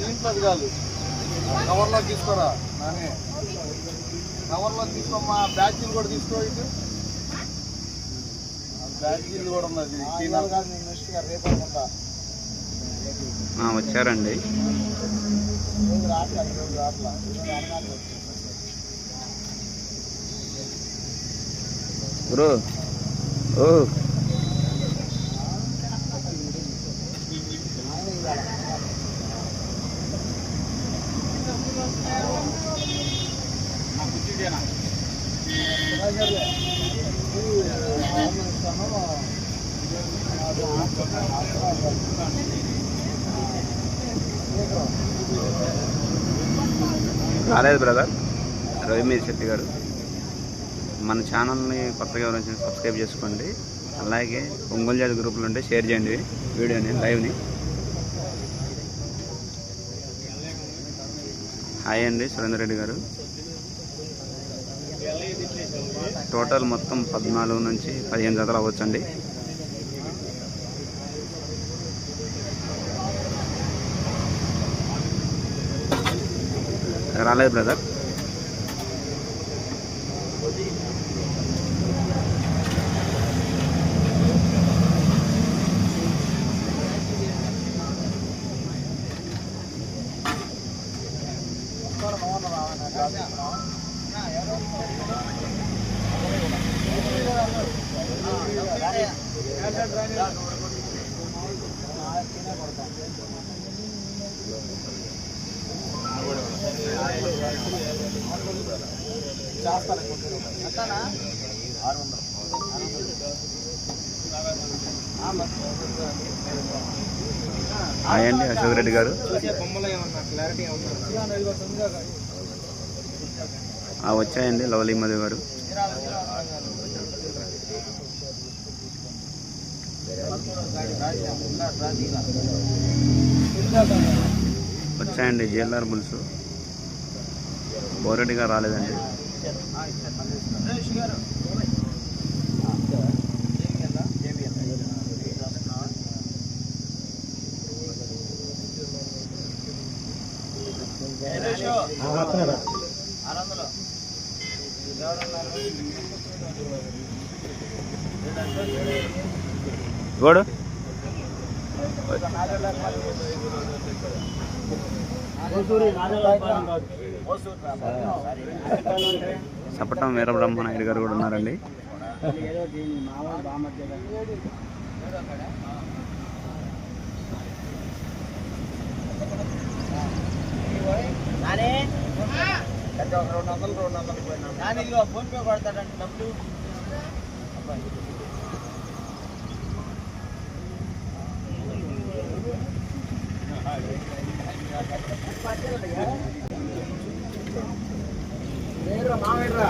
దీంట్లో కాదు కవర్లో తీసుకోరా? నానే. కవర్లో తీసుకోమ్మా బ్యాచీలు కూడా తీసుకో ఇటు. బ్యాచీలు కూడా ఉన్నది కాదు నేను నెక్స్ట్ రేపు వచ్చారండి. గురు ఓ. రాలేదు బ్రదర్. రవి మీరు శెట్టి గారు. మన ఛానల్ని కొత్తగా ఎవరైనా సబ్స్క్రైబ్ చేసుకోండి. అలాగే ఒంగోలు జాతి గ్రూపులు ఉంటే షేర్ చేయండి వీడియోని లైవ్ని. హాయ్ అండి సురేందర్ రెడ్డి గారు. టోటల్ మొత్తం పద్నాలుగు నుంచి పదిహేను జతలు అవ్వచ్చండి. రాలేదు బ్రదర్ హాయ్ అండి అశోక్ రెడ్డి గారు. వచ్చాయండి లవలీ మధు గారు. వచ్చాయండి జిఎల్ఆర్ బుల్స్. బోరెడ్డి గారు రాలేదండి. సపటం వీరబ్రహ్మ నాయుడు గారు కూడా ఉన్నారండి. రెండు వందలు రెండు వందలు పోయినా నాని ఇదిగో ఫోన్ పే కొడతాడంటే డబ్బులు. வேற மாவேடுறா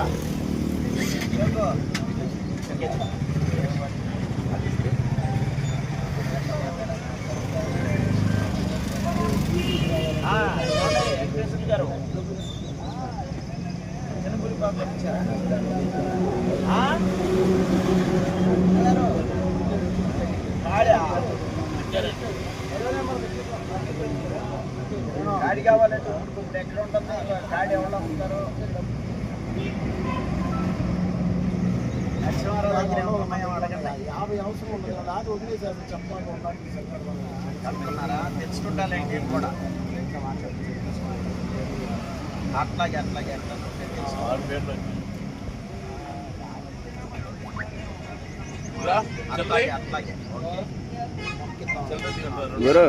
గురు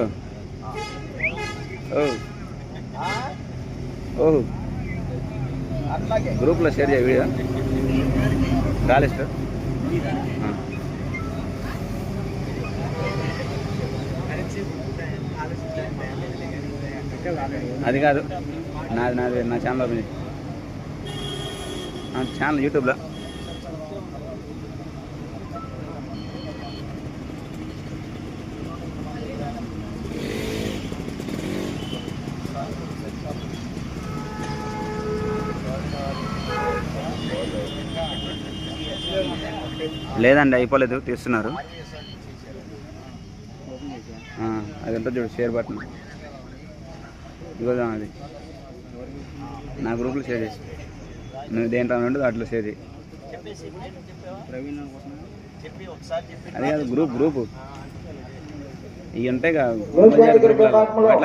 ఓ. ఆ? ఓ. అట్లాగే. గ్రూప్లో షేర్ చేయ వీడియో. రాలిస్ట్ అది కాదు. నాది నాది నా ఛానల్ ఛానల్ యూట్యూబ్లో. లేదండి అయిపోలేదు తీస్తున్నారు. ఆ, అది ఉంటుంది చూడు షేర్ బటన్ ఇదిగోదా అది. నా గ్రూప్లో షేర్ చేసి నువ్వు దేంట్లో ఉండు దాంట్లో షేర్ చేయి. అది కాదు గ్రూప్ గ్రూప్ ఇవి ఉంటాయి కదా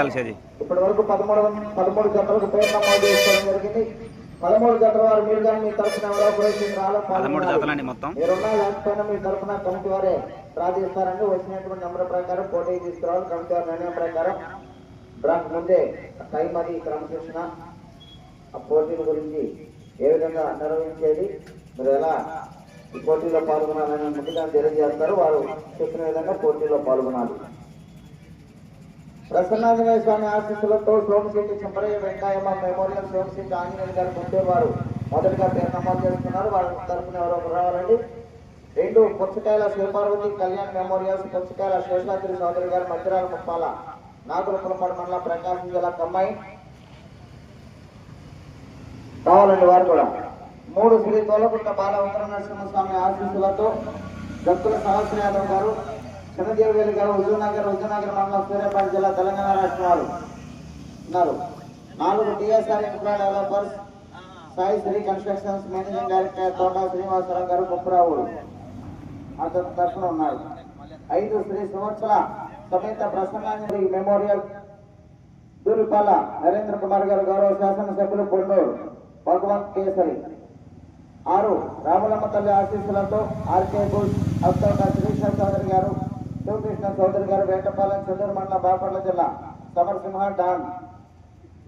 షేర్ చేయి. ఇప్పటి వరకు పదమూడు పదమూడు జతలకు పేరు నమోదు చేసుకోవడం జరిగింది. పదమూడు జతల వారు మీరు కానీ మీ తరఫున ఎవరో పదమూడు జతలండి మొత్తం. మీరున్నా లేకపోయినా మీ తరఫున కమిటీ వారే డ్రా చేస్తారండి. వచ్చినటువంటి నెంబర్ ప్రకారం పోటీ తీసుకురావాలి. కమిటీ వారి నిర్ణయం ప్రకారం డ్రాకు ముందే టైం అది క్రమశిక్షణ. ఆ పోటీల గురించి ఏ విధంగా నిర్వహించేది మీరు ఎలా ఈ పోటీలో పాల్గొనాలని ముందుగా తెలియజేస్తారు. వారు చెప్పిన విధంగా పోటీలో పాల్గొనాలి. ప్రసన్నాంజనేయ స్వామి ఆశీస్సులతో సోమశెట్టి చంపరయ్య వెంకయ్యమ్మ మెమోరియల్ సోమశెట్టి ఆంజనేయులు గారు ముందే వారు మొదటిగా పేరు నమోదు చేస్తున్నారు వాళ్ళ తరఫున ఎవరో రావాలండి. రెండు పుచ్చకాయల శివపార్వతి కళ్యాణ్ మెమోరియల్స్ పుచ్చకాయల శేషాద్రి సోదరి గారు మధ్యరాల ముప్పాల నాగులపురపడి మండల ప్రకాశం జిల్లా కమ్మాయి. కావాలండి వారు కూడా. మూడు శ్రీ తోలకుంట బాల ఉత్తర నరసింహస్వామి ఆశీస్సులతో భక్తుల సహస్ర యాదవ్ గారు చిన్నదేవివేలి గారు హుజూర్నగర్ హుజూర్నగర్ మండలం సూర్యాపేట జిల్లా తెలంగాణ రాష్ట్రం వారు ఉన్నారు. నాలుగు TSR infra developers Sai Sri constructions managing director Thota Srinivasarao garu కుప్పరావు అతని తరఫున ఉన్నారు. ఐదు శ్రీ సంవత్సర సమేత ప్రసన్నాంజలి మెమోరియల్. దూరిపాల నరేంద్ర కుమార్ గారు గౌరవ శాసనసభ్యులు పొన్నూరు భగవంత్ కేసరి. ఆరు రాములమ్మ తల్లి ఆశీస్సులతో ఆర్కే బుష్ అత్తోట శ్రీకృష్ణ చౌదరి గారు శివకృష్ణ చౌదరి గారు వేటపాలెం చెల్లూరు మండలం బాపట్ల జిల్లా సమరసింహ డాన్.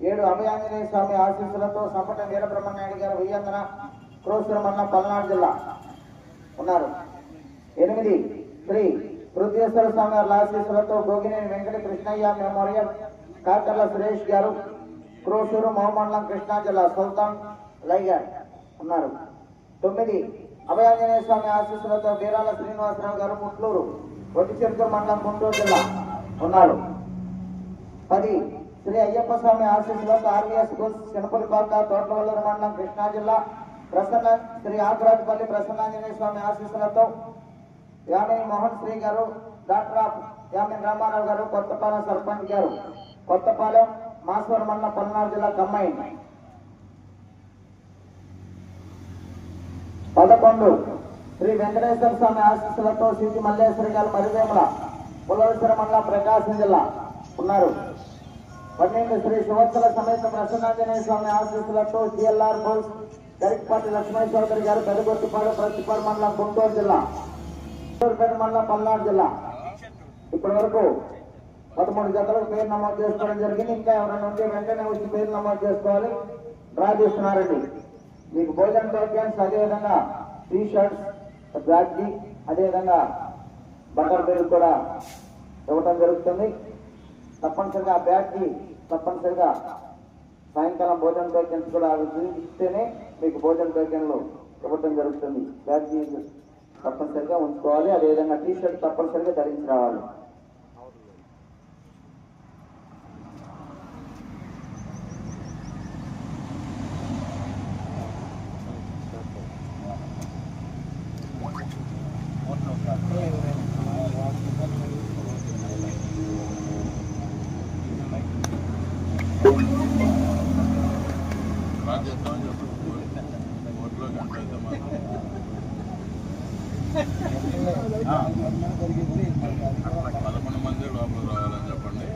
ఏడు అభయాంజనేయ స్వామి ఆశీస్సులతో సంపట వీరబ్రహ్మనాయుడు గారు వెయ్యందన క్రోసుర మండలం పల్నాడు జిల్లా ఉన్నారు. ఎనిమిది శ్రీ పృథ్వేశ్వర స్వామి గారి ఆశీస్సులతో గోగినేని వెంకట కృష్ణయ్య మెమోరియల్ కాకర్ల సురేష్ గారు క్రోసూరు మహమండలం కృష్ణా జిల్లా సుల్తాన్ లైగర్ ఉన్నారు. తొమ్మిది అభయాంజనేయ స్వామి ఆశీస్సులతో వీరాల శ్రీనివాసరావు గారు ముట్లూరు ఒట్టిచెరుకూరు మండలం గుంటూరు జిల్లా ఉన్నారు పది శ్రీ అయ్యప్ప స్వామి ఆశీస్సులో ఆర్వీఎస్ స్కూల్స్ చినపల్లిపాక తోటవల్లూరు మండలం కృష్ణా జిల్లా ప్రసన్న శ్రీ ఆకురాజపల్లి ప్రసన్నాంజనేయ స్వామి ఆశీస్సులతో యామిని మోహన్ శ్రీ గారు డాక్టర్ ఆఫ్ యామిని రామారావు గారు కొత్తపాలెం సర్పంచ్ గారు. కొత్తపాలెం మాస్వర్ మండలం పల్నాడు జిల్లా కమ్మాయి పదకొండు శ్రీ వెంకటేశ్వర స్వామి ఆశీస్సులతో శ్రీ మల్లేశ్వరి గారు మరివేముల పులవేశ్వర మండలం ప్రకాశం జిల్లా ఉన్నారు. పన్నెండు శ్రీ సంవత్సర సమేత ప్రసన్నాంజనేయ స్వామి ఆశీస్సులతో జిఎల్ఆర్ బోస్ గరికపాటి లక్ష్మణ చౌదరి గారు పెదగొట్టిపాడు ప్రతిపాడు మండలం గుంటూరు జిల్లా గుంటూరుపేట మండలం పల్నాడు జిల్లా. ఇప్పటి వరకు పదమూడు జతలకు పేరు నమోదు చేసుకోవడం జరిగింది. ఇంకా ఎవరైనా ఉంటే వెంటనే వచ్చి పేరు నమోదు చేసుకోవాలి. డ్రా చేస్తున్నారండి. మీకు భోజన టోకెన్స్ అదేవిధంగా టీ షర్ట్స్ బ్యాగ్జీ అదేవిధంగా బటర్ బిల్ కూడా ఇవ్వటం జరుగుతుంది. తప్పనిసరిగా ఆ బ్యాగ్కి తప్పనిసరిగా సాయంకాలం భోజన టోకెన్స్ కూడా అవి మీకు భోజన టోకెన్లు ఇవ్వటం జరుగుతుంది. బ్యాగ్జీ తప్పనిసరిగా ఉంచుకోవాలి. అదేవిధంగా టీ షర్ట్ తప్పనిసరిగా ధరించి రావాలి పదకొండు మంది లోపల రావాలని చెప్పండి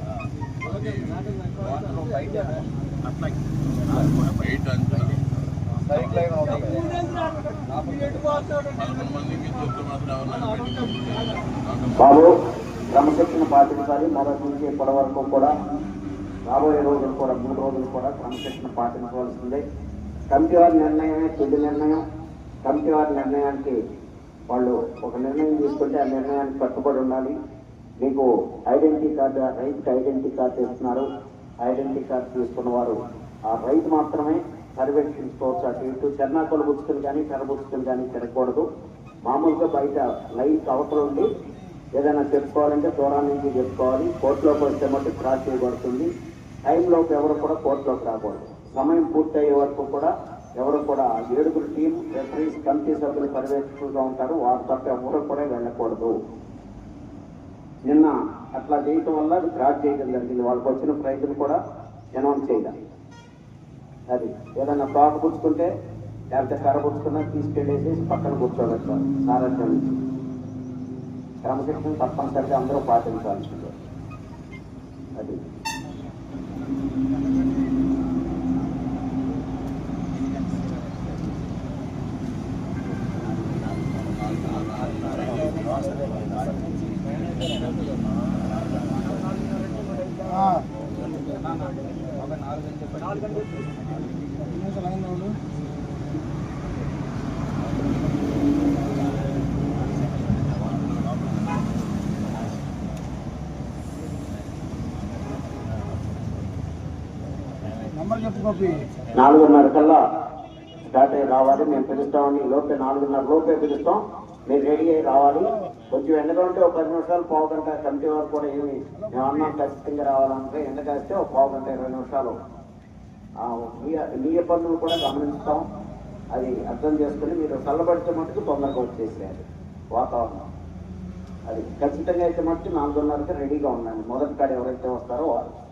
బయట అంచనా పదకొండు లైన్ బాబు క్రమశిక్షణ పాటించాలి. మొదటి నుంచి ఇప్పటి వరకు కూడా రాబోయే రోజులు కూడా మూడు రోజులు కూడా క్రమశిక్షణ పాటించవలసిందే. కమిటీ వారి నిర్ణయమే తుది నిర్ణయం. కమిటీ వారి నిర్ణయానికి వాళ్ళు ఒక నిర్ణయం తీసుకుంటే ఆ నిర్ణయానికి కట్టుబడి ఉండాలి. మీకు ఐడెంటిటీ కార్డు రైతుకి ఐడెంటిటీ కార్డు ఇస్తున్నారు. ఐడెంటిటీ కార్డు తీసుకున్న వారు ఆ రైతు మాత్రమే పర్యవేక్షించుకోవచ్చు. అటు ఇటు చెన్నాకుల బుచ్చుకుని కానీ కర్ర కానీ తిరగకూడదు. మామూలుగా బయట లైట్ అవసరం ఉండి ఏదైనా చెప్పుకోవాలంటే దూరం నుంచి చెప్పుకోవాలి. కోర్టులోకి వస్తే మట్టి క్రాస్ చేయబడుతుంది. టైంలోకి ఎవరు కూడా కోర్టులోకి రాకూడదు. సమయం పూర్తయ్యే వరకు కూడా ఎవరు కూడా ఏడుగురు టీం రెఫరీస్ కమిటీ సభ్యులు పర్యవేక్షకులుగా ఉంటారు. వారు తప్ప ఎవరు కూడా వెళ్ళకూడదు. నిన్న అట్లా చేయటం వల్ల అది క్రాస్ చేయడం జరిగింది. వాళ్ళకి వచ్చిన ప్రైజులు కూడా అనౌన్స్ చేయాలి. అది ఏదైనా తోక పుచ్చుకుంటే లేకపోతే కర్ర పుచ్చుకున్నా తీసుకెళ్ళేసి పక్కన కూర్చోవచ్చు సారథ్యం నుంచి క్రమశిక్షణ తప్పనిసరిగా అందరూ పాటించాల్సిందే. అది. నాలుగున్నర కల్లా స్టార్ట్ అయ్యి రావాలి. మేము పిలుస్తామని లోపే నాలుగున్నర లోపే పిలుస్తాం. మీరు రెడీ అయ్యి రావాలి. కొంచెం ఎండగా ఉంటే ఒక పది నిమిషాలు పావు గంట కమిటీ వారు కూడా ఏమి మేము అన్నాం ఖచ్చితంగా రావాలంటే ఎండ కాస్తే ఒక పావు గంట ఇరవై నిమిషాలు. మీ- పనులు ఇబ్బందులు కూడా గమనిస్తాం. అది అర్థం చేసుకుని మీరు చల్లబడితే మటుకు తొందరగా వచ్చేసేయాలి వాతావరణం. అది ఖచ్చితంగా అయితే మటుకు నాలుగున్నరకి రెడీగా ఉండండి. మొదటి కాడ ఎవరైతే వస్తారో వాళ్ళు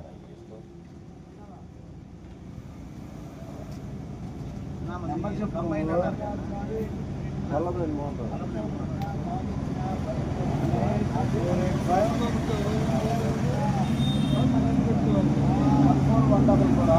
నంబర్. చెప్పు చల్లబడి బాగుంటుంది కూడా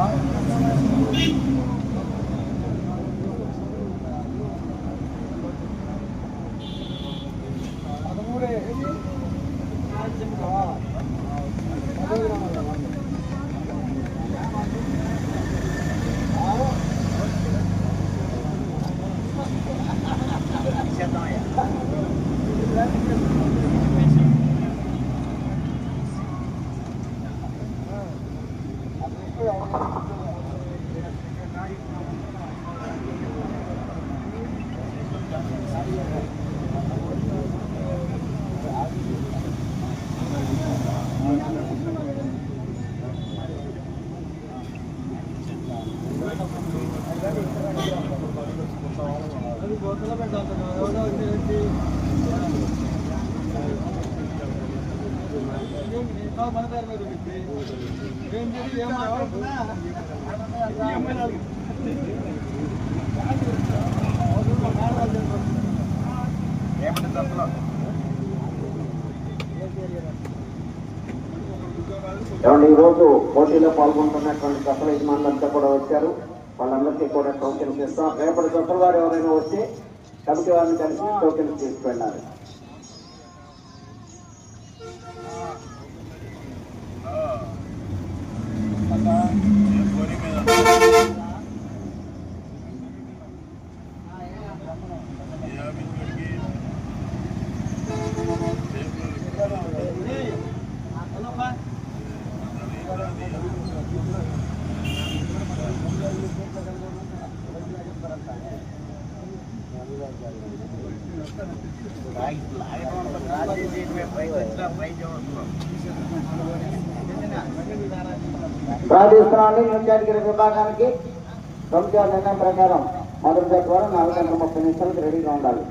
ఈరోజు రోజు పోటీలో పాల్గొంటున్నటువంటి దసరా యజమానులంతా కూడా వచ్చారు. వాళ్ళందరికీ కూడా టోకెన్స్ ఇస్తాం రేపటి దసరా వారు ఎవరైనా వస్తే కమిటీ వారిని కలిసి టోకెన్స్ తీసుకెళ్ళాలి. ప్రార్థిస్తున్నాను న్యూస్ విభాగానికి ప్రభుత్వ నిర్ణయం ప్రకారం మొదటి ద్వారా నాలుగు గంటల ముప్పై నిమిషాలకు రెడీగా ఉండాలి.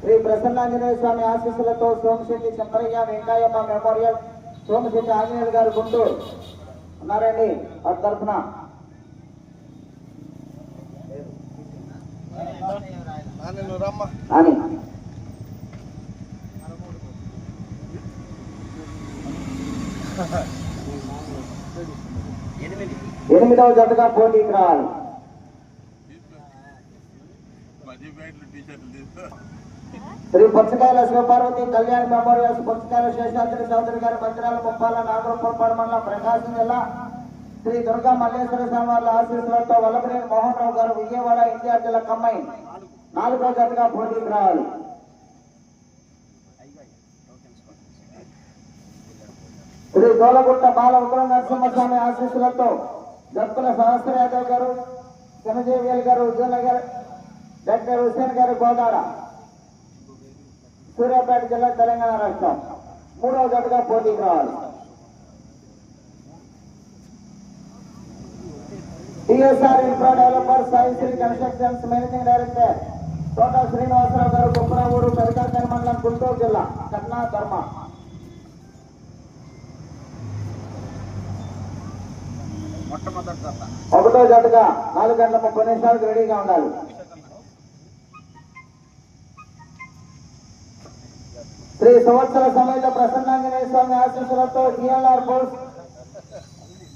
శ్రీ ప్రసన్నాంజనేయ స్వామి ఆశీస్సులతో సోమశెట్టి చంద్రయ్య వెంకయ్యమ్మ మెమోరియల్ సోమశెట్టి ఆంజనేయులు గారు గుంటూరు. ఉన్నారండి? వారి తరఫున. నేను Ha ha. ఎనిమిదవ జతగా పోటీకి రావాలి శ్రీ పుచ్చకాయల శివపార్వతి కళ్యాణ్ మెమోరియల్స్ పుచ్చకాయల శేషాద్రి చౌదరి గారి మందిరాల ముప్పాల నాగరపల్పాడు మండలం ప్రకాశం జిల్లా శ్రీ దుర్గా మల్లేశ్వర స్వామి వారి ఆశీస్సులతో వల్లభనేని మోహన్ రావు గారు విజయవాడ ఎన్టీఆర్ జిల్లా కమ్మాయి నాలుగో జతగా పోటీకి రావాలి శ్రీ దోలగుట్ట బాల ఉగ్ర నరసింహస్వామి ఆశీస్సులతో జక్కుల సహస్ర యాదవ్ గారు చిన్నజీవియల్ గారు విజయనగర్ డాక్టర్ హుసేన్ గారు గోదాడ సూర్యాపేట జిల్లా తెలంగాణ రాష్ట్రం. మూడవ జట్టుగా పోటీకి రావాలి. TSR infra developer Saisri constructions managing director Thota Srinivasarao garu కుమ్మరావూరు Pedakakani మండలం గుంటూరు జిల్లా కట్నా ధర్మ మొట్టమొదటి జత ఒకటో జతగా నాలుగు గంటల ముప్పై నిమిషాలకు రెడీగా ఉండాలి. శ్రీ సంవత్సర సమేత ప్రసన్నాంజనేయ స్వామి ఆశీస్సులతో జిఎల్ఆర్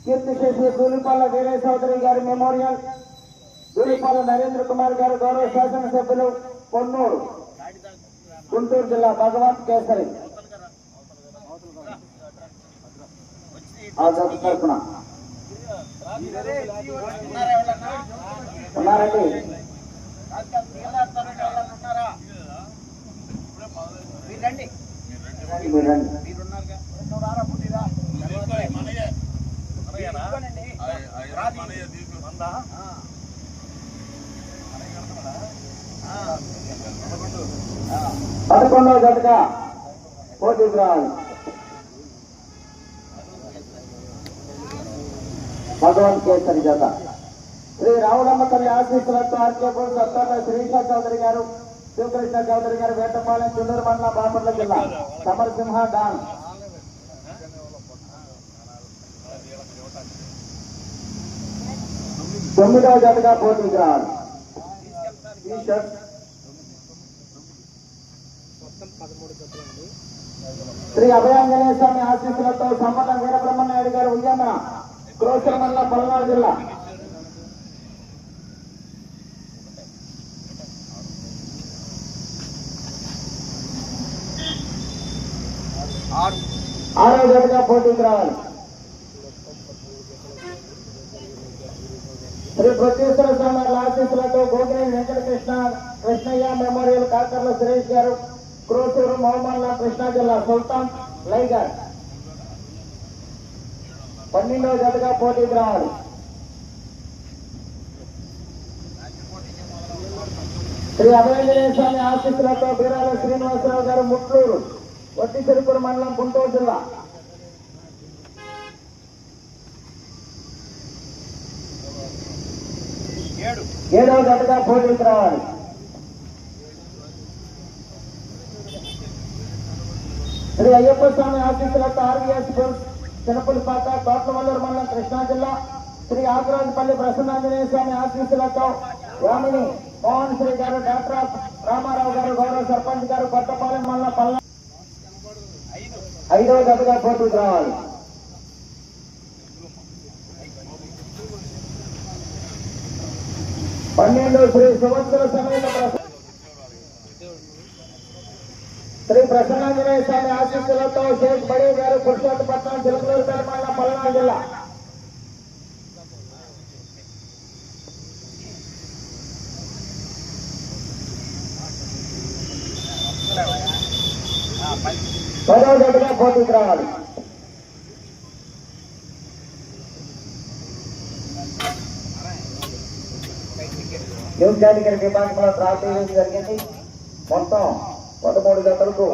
కీర్తి శేషి దూలిపాల వీరే చౌదరి గారి మెమోరియల్ దూలిపాల నరేంద్ర కుమార్ గారు గౌరవ శాసనసభ్యులు కొన్నూరు గుంటూరు జిల్లా భగవంత్ కేసరి. తరఫున. ఉన్నారండి మీరు పదకొండవ జట్టుగా పోటీకి రావాలి భగవంత్ కేసరి జత. శ్రీ రావులమ్మ తల్లి ఆశీస్సులతో ఆర్కేపూర్ సత్తాల శ్రీష చౌదరి గారు శివకృష్ణ చౌదరి గారు వేటపాలెం చుండూరు మండలం బాపట్ల జిల్లా సమరసింహ డాన్. తొమ్మిదవ జతగా పోటీకి రావాలి శ్రీ అభయాంజనేయ స్వామి ఆశీస్సులతో సంపద వీరబ్రహ్మనాయుడు గారు ఉయ్యమ్మ క్రోసర మండలం పల్నాడు జిల్లా. ఆరో జతగా పోటీకి రావాలి. శ్రీ ప్రత్యేశ్వర స్వామి వారి ఆశీస్సులతో గోగినేని వెంకటకృష్ణ కృష్ణయ్య మెమోరియల్ కాకర్ల సురేష్ గారు క్రోసూరు మహమ్మల్లా కృష్ణా జిల్లా సుల్తాన్ లైగర్. పన్నెండవ జతగా పోటీకి రావాలి శ్రీ అభయాంజనేయ స్వామి ఆశీస్సులతో బీరాల శ్రీనివాసరావు గారు ముట్లూరు వట్టి చెరుకురు మండలం గుంటూరు జిల్లా. ఏడు ఏడవ జతగా పోటీకి రావాలి శ్రీ అయ్యప్ప స్వామి ఆశీస్సులతో ఆర్వీఎస్ బుల్స్ చిన్నపులిపాక తోట్లవల్లూరు మండలం కృష్ణా జిల్లా శ్రీ ఆగ్రాజపల్లి ప్రసన్నాంజనేయ స్వామి ఆశీస్సులతో యామిని మోహన్ శ్రీ గారు డాక్టర్ రామారావు గారు గౌరవ సర్పంచ్ గారు కొత్తపాలెం మండలం పల్ల ఐదవ జతగా పోటీ రావాలి. పన్నెండు శ్రీ సంవత్సర సమయంలో ప్రస- శ్రీ ప్రసన్నాంజనేయ స్వామి ఆశీస్సులతో షేక్ బడీ గారు పురుషోత్తపట్నం చిలకలూరు పెరమాల పల్నాడు జిల్లా ఆ, పది పదవ జతగా పోటీకి రావాలి న్యూస్ కేటగిరీ విభాగంలో డ్రా చేయడం జరిగింది మొత్తం పదమూడు జతలకు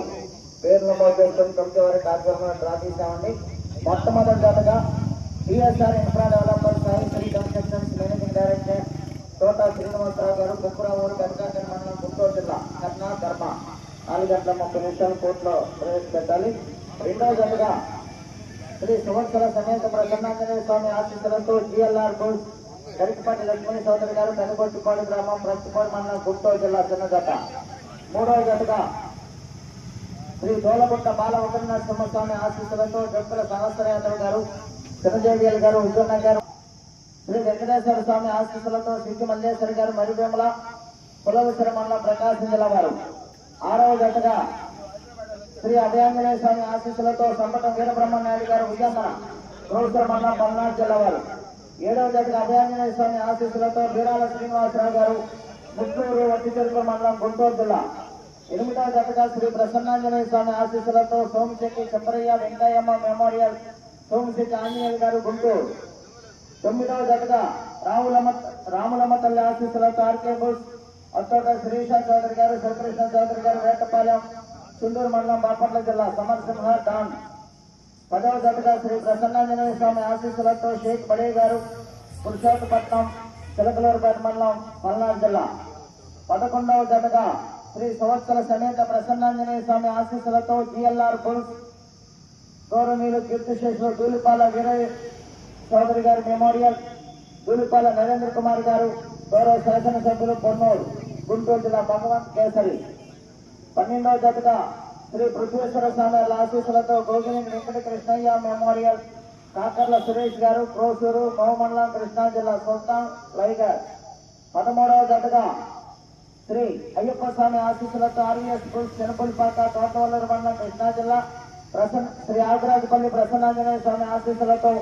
పేరు నమోదు చేసుకుని తొమ్మిది వారి కార్యక్రమంలో డ్రా తీసామండి మొట్టమొదటి జతగా TSR infra development Sai Sri constructions managing director Thota Srinivasarao గారు కుక్కురావూరు కనకాకరి మండలం గుంటూరు జిల్లా కర్ణా ధర్మ. నాలుగు గంటల ముప్పై నిమిషాలు కోర్టులో ప్రవేశపెట్టాలి. రెండవ జతగా శ్రీ సంవత్సర సమేత ప్రసన్నాంజనేయ స్వామి ఆశీస్సులతో జిఎల్ఆర్ బోస్ గరికపాటి లక్ష్మణి చౌదరి గారు కనుగొట్టుపాడు గ్రామం ప్రస్తుపాడు మండలం గుంటూరు జిల్లా చిన్న జత. మూడవ జతగా శ్రీ దోలగుట్ట బాల ఉపనరసింహ స్వామి ఆశీస్సులతో జంకుల సహస్రయాత్ర గారు చిన్నజేవియల్ గారు ఉజ్వన్న గారు శ్రీ వెంకటేశ్వర స్వామి ఆశీస్సులతో సిద్ధి మల్లేశ్వరి గారు మరివేముల కులవసర మండలం ప్రకాశం జిల్లా వారు. ఆరవ జతగా శ్రీ అభయాంజనేయ స్వామి ఆశీస్సులతో సంపట వీరబ్రహ్మనాయుడు గారు ఉయ్యమ్మన క్రౌసర మండలం పల్నాడు జిల్లా వారు. ఏడవ జతగా అభయాంజనేయ స్వామి ఆశీస్సులతో బీరాల శ్రీనివాసరావు గారు ముత్తూరు వట్టిచెరుకు మండలం గుంటూరు జిల్లా. ఎనిమిదవ జతగా శ్రీ ప్రసన్నాంజనేయ స్వామి ఆశీస్సులతో సోమశెట్టి చంద్రయ్య వెంకయ్యమ్మ మెమోరియల్ సోమశెట్టి ఆంజనేయులు గారు గుంటూరు. తొమ్మిదవ జతగా రాములమ్మ రాములమ్మ తల్లి ఆశీస్సులతో ఆర్కే బుల్స్ అత్తోట శిరీష చౌదరి గారు శ్రీకృష్ణ చౌదరి గారు వేటపాలెం చుండూరు మండలం బాపట్ల జిల్లా సమరసింహ డాన్ పదవ జతగా శ్రీ ప్రసన్నాంజనేయ స్వామి ఆశీస్సులతో షేక్ బడే గారు పురుషోత్తపట్నం చిలకలూరుపేట మండలం పల్నాడు జిల్లా. పదకొండవ జతగా శ్రీ సంవత్సర సమేత ప్రసన్నాంజనేయ స్వామి ఆశీస్సులతో జిఎల్ఆర్ బుల్స్ గౌరవనీయులు కీర్తిశేషులు దూలిపాల వీరయ్య చౌదరి గారి మెమోరియల్ దూలిపాల నరేంద్ర కుమార్ గారు గౌరవ శాసనసభ్యులు పొన్నూరు గుంటూరు జిల్లా భగవంత్ కేసరి. పన్నెండవ జతగా శ్రీ పృథ్వేశ్వర స్వామి వారి ఆశీస్సులతో గోగిని వెంకట కృష్ణయ్య మెమోరియల్ కాకర్ల సురేష్ గారు క్రోసూరు మహమండలం కృష్ణా జిల్లా సుల్తాన్ లైగర్. పదమూడవ జతగా శ్రీ అయ్యప్ప స్వామి ఆశీస్సులతో ఆర్వీఎస్ స్కూల్ చినపల్లిపాక తోటవల్లూరు మండలం కృష్ణా జిల్లా ప్రసన్న శ్రీ ఆగరాజపల్లి ప్రసన్నాంజనేయ స్వామి ఆశీస్సులతో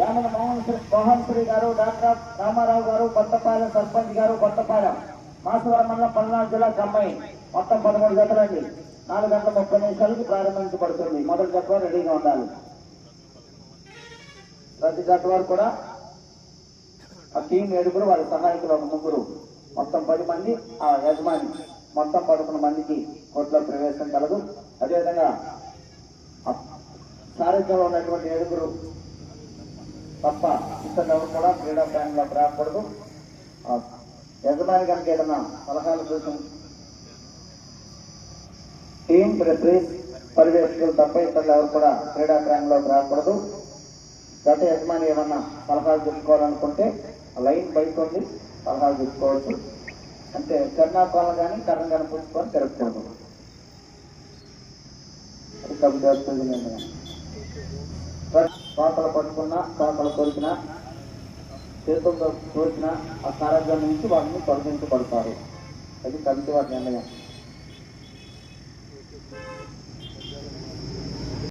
యామన మోహన్ శ్రీ మోహన్ శ్రీ గారు డాక్టర్ రామారావు గారు కొత్తపాలెం సర్పంచ్ గారు కొత్తపాలెం మాసవరం మండలం పల్నాడు జిల్లా కమ్మాయి మొత్తం పదమూడు జతలండి నాలుగు గంటల ముప్పై నిమిషాలకు ప్రారంభించబడుతుంది. మొదటి జత రెడీగా ఉండాలి. ప్రతి జత వారు కూడా ఆ టీం ఏడుగురు వారి సహాయకులు ఒక ముగ్గురు. మొత్తం పది మంది ఆ యజమాని మొత్తం పదకొండు మందికి కోర్టులో ప్రవేశం కలదు. అదేవిధంగా సారథ్యంలో ఉన్నటువంటి ఏడుగురు తప్ప ఇతర ఎవరు కూడా క్రీడా ప్రాంగంలోకి రాకూడదు. యజమాని కనుక ఏదైనా సలహాలు కోసం టీం ప్రిపరేస్ పర్యవేక్షకులు తప్ప ఇతరులు ఎవరు కూడా క్రీడా ప్రాంగంలోకి రాకూడదు. గత యజమాని ఏమన్నా సలహాలు తీసుకోవాలనుకుంటే లైన్ బయట ఉంది సలహాలు తెచ్చుకోవచ్చు అంటే కర్ణాపాలను కానీ కర్ణ కానీ పుచ్చుకొని తిరగకూడదు. కోతలు పట్టుకున్నా కోతలు కొరికినా చేతులతో కోరికినా ఆ సారథ్యం నుంచి వాటిని తొలగించబడతారు. అది కవిత వారి నిర్ణయం.